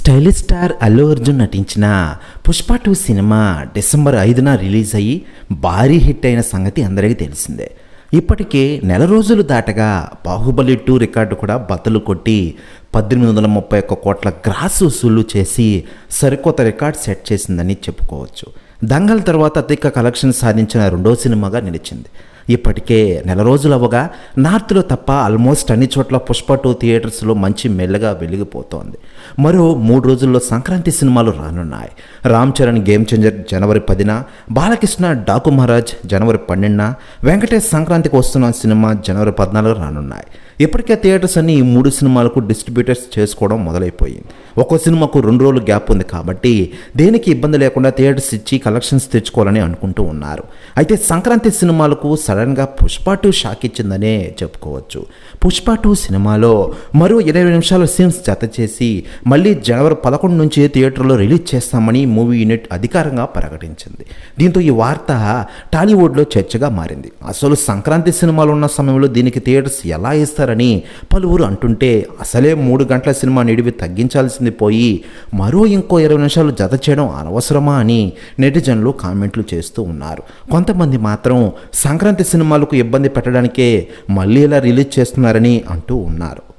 Stylish star Allu Arjun నటించిన Pushpa two cinema December ఐదున release అయ్యి భారీ హిట్ అయిన సంగతి అందరికీ తెలిసిందే. ఇప్పటికే నెల రోజులు దాటగా బాహుబలి టూ రికార్డు కూడా బద్దలు కొట్టి పద్దెనిమిది వందల ముప్పై ఒక్క కోట్ల గ్రాస్ వసూలు చేసి సరికొత్త రికార్డ్ సెట్ చేసిందని చెప్పుకోవచ్చు. దంగల్ తర్వాత అధిక కలెక్షన్ సాధించిన రెండో సినిమాగా నిలిచింది. ఇప్పటికే నెల రోజులు అవ్వగా నార్త్లో తప్ప ఆల్మోస్ట్ అన్ని చోట్ల పుష్ప టూ థియేటర్స్లో మంచి మెల్లగా వెలిగిపోతోంది. మరో మూడు రోజుల్లో సంక్రాంతి సినిమాలు రానున్నాయి. రామ్ చరణ్ గేమ్ చేంజర్ జనవరి పదిన బాలకృష్ణ డాకు మహారాజ్ జనవరి పన్నెండున వెంకటేష్ సంక్రాంతికి వస్తున్న సినిమా జనవరి పద్నాలుగు రానున్నాయి. ఇప్పటికే థియేటర్స్ అన్ని ఈ మూడు సినిమాలకు డిస్ట్రిబ్యూటర్స్ చేసుకోవడం మొదలైపోయింది. ఒక్కో సినిమాకు రెండు రోజులు గ్యాప్ ఉంది కాబట్టి దేనికి ఇబ్బంది లేకుండా థియేటర్స్ ఇచ్చి కలెక్షన్స్ తెచ్చుకోవాలని అనుకుంటూ ఉన్నారు. అయితే సంక్రాంతి సినిమాలకు సడన్గా పుష్ప టూ షాక్ ఇచ్చిందనే చెప్పుకోవచ్చు. పుష్ప టూ సినిమాలో మరో ఇరవై నిమిషాల సీన్స్ జత చేసి మళ్ళీ జనవరి పదకొండు నుంచి థియేటర్లో రిలీజ్ చేస్తామని మూవీ యూనిట్ అధికారంగా ప్రకటించింది. దీంతో ఈ వార్త టాలీవుడ్లో చర్చగా మారింది. అసలు సంక్రాంతి సినిమాలు ఉన్న సమయంలో దీనికి థియేటర్స్ ఎలా ఇస్తారని పలువురు అంటుంటే అసలే మూడు గంటల సినిమా నిడివి తగ్గించాల్సింది పోయి మరో ఇంకో ఇరవై నిమిషాలు జత చేయడం అనవసరమా అని నెటిజన్లు కామెంట్లు చేస్తూ ఉన్నారు. కొంతమంది మాత్రం సంక్రాంతి సినిమాలకు ఇబ్బంది పెట్టడానికే మళ్ళీ ఇలా రిలీజ్ చేస్తున్నారని అంటూ ఉన్నారు.